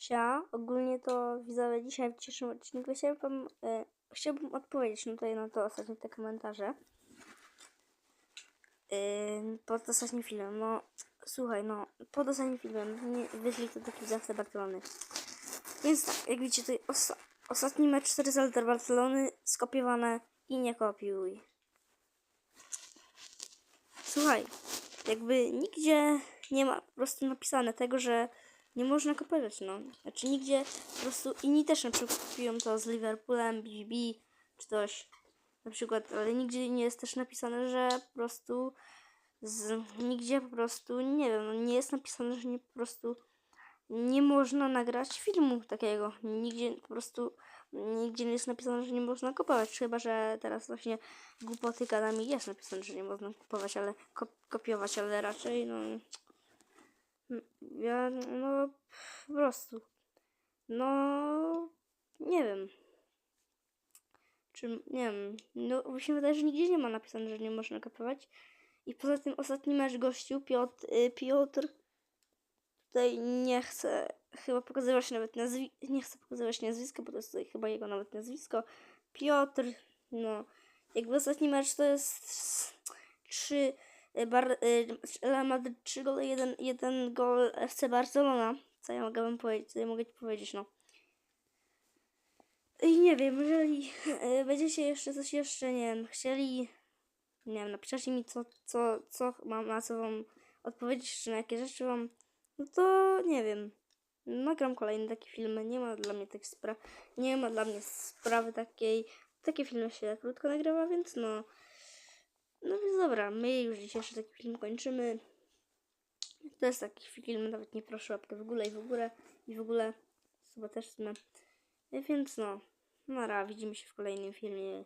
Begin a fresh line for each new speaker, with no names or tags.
Sia, ogólnie to widzowie dzisiaj w dzisiejszym odcinku chciałbym, e, chciałbym odpowiedzieć no tutaj na to ostatnie te komentarze. Yy, pod ostatnim filmem, no słuchaj, no pod ostatnim filmem nie, wyszli to do kibicowcy Barcelony. Więc tak, jak widzicie tutaj osta- ostatni mecz 4 z Barcelony skopiowane i nie kopiuj. Słuchaj, jakby nigdzie nie ma po prostu napisane tego, że nie można kopiować, no. Znaczy nigdzie po prostu inni też na przykład kopiują to z Liverpoolem, BBB czy coś. Na przykład, ale nigdzie nie jest też napisane, że po prostu z, nigdzie po prostu, nie wiem, no nie jest napisane, że nie po prostu nie można nagrać filmu takiego. Nigdzie po prostu nigdzie nie jest napisane, że nie można kupować. Chyba, że teraz właśnie głupoty gadami jest napisane, że nie można kupować, ale kop- kopiować, ale raczej no ja no po prostu no nie wiem. Czy nie wiem, no się wydaje, że nigdzie nie ma napisane, że nie można kopiować. I poza tym ostatni mecz gościu Piotr, y, Piotr tutaj nie chce chyba pokazywać nawet nazwisko, nie chce pokazywać nazwiska, bo to jest tutaj chyba jego nawet nazwisko. Piotr, no, jakby ostatni mecz to jest 3 Bar, y, Real Madrid 3 gole, 1, 1 gol FC Barcelona. Co ja mogę wam powiedzieć, co ja mogę ci powiedzieć, no. I nie wiem, jeżeli y, będziecie jeszcze coś jeszcze, nie wiem, chcieli, nie wiem, napiszcie mi co, co, co mam, na co wam odpowiedzieć, czy na jakie rzeczy wam no to nie wiem. Nagram kolejny taki film. Nie ma dla mnie takich spraw. Nie ma dla mnie sprawy takiej. Takie filmy się krótko nagrywa, więc no. No więc dobra, my już dzisiejszy taki film kończymy. To jest taki film, nawet nie proszę łapkę w ogóle i w ogóle i w ogóle. Chyba też w. Więc no. Nara, widzimy się w kolejnym filmie.